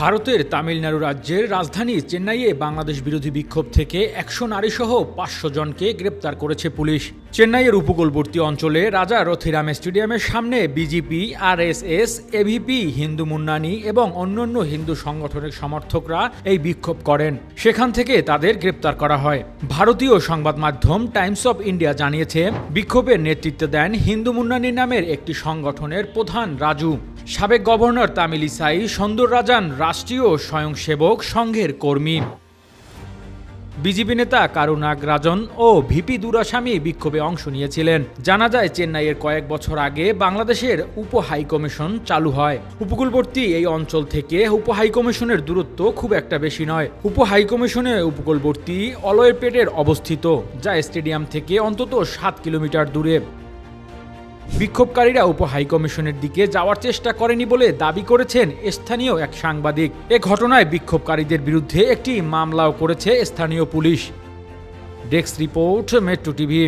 ভারতের তামিলনাড়ু রাজ্যের রাজধানী চেন্নাইয়ে বাংলাদেশ বিরোধী বিক্ষোভ থেকে একশো নারীসহ পাঁচশো জনকে গ্রেপ্তার করেছে পুলিশ। চেন্নাইয়ের উপকূলবর্তী অঞ্চলে রাজা রথিরাম স্টেডিয়ামের সামনে BJP, RSS ABVP Hindu Munnani এবং অন্যান্য হিন্দু সংগঠনের সমর্থকরা এই বিক্ষোভ করেন। সেখান থেকে তাদের গ্রেপ্তার করা হয়। ভারতীয় সংবাদ মাধ্যম টাইমস অফ ইন্ডিয়া জানিয়েছে, বিক্ষোভের নেতৃত্ব দেন হিন্দু মুন্নানি নামের একটি সংগঠনের প্রধান রাজু। সাবেক গভর্নর তামিলিসাই সুন্দর রাজান রাষ্ট্রীয় স্বয়ংসেবক সংঘের কর্মী। বিজেপি নেতা কারুনাগ রাজন ও ভিপি দুরাস্বামী বিক্ষোভে অংশ নিয়েছিলেন। জানা যায়, চেন্নাইয়ের কয়েক বছর আগে বাংলাদেশের উপ হাইকমিশন চালু হয়। উপকূলবর্তী এই অঞ্চল থেকে উপ হাইকমিশনের দূরত্ব খুব একটা বেশি নয়। উপ হাইকমিশনে উপকূলবর্তী অলয়েরপেটের অবস্থিত, যা স্টেডিয়াম থেকে অন্তত সাত কিলোমিটার দূরে। বিক্ষোভকারীরা উপ হাইকমিশনের দিকে যাওয়ার চেষ্টা করেনি বলে দাবি করেছেন স্থানীয় এক সাংবাদিক। এ ঘটনায় বিক্ষোভকারীদের বিরুদ্ধে একটি মামলাও করেছে স্থানীয় police. Desk report, Metro TV.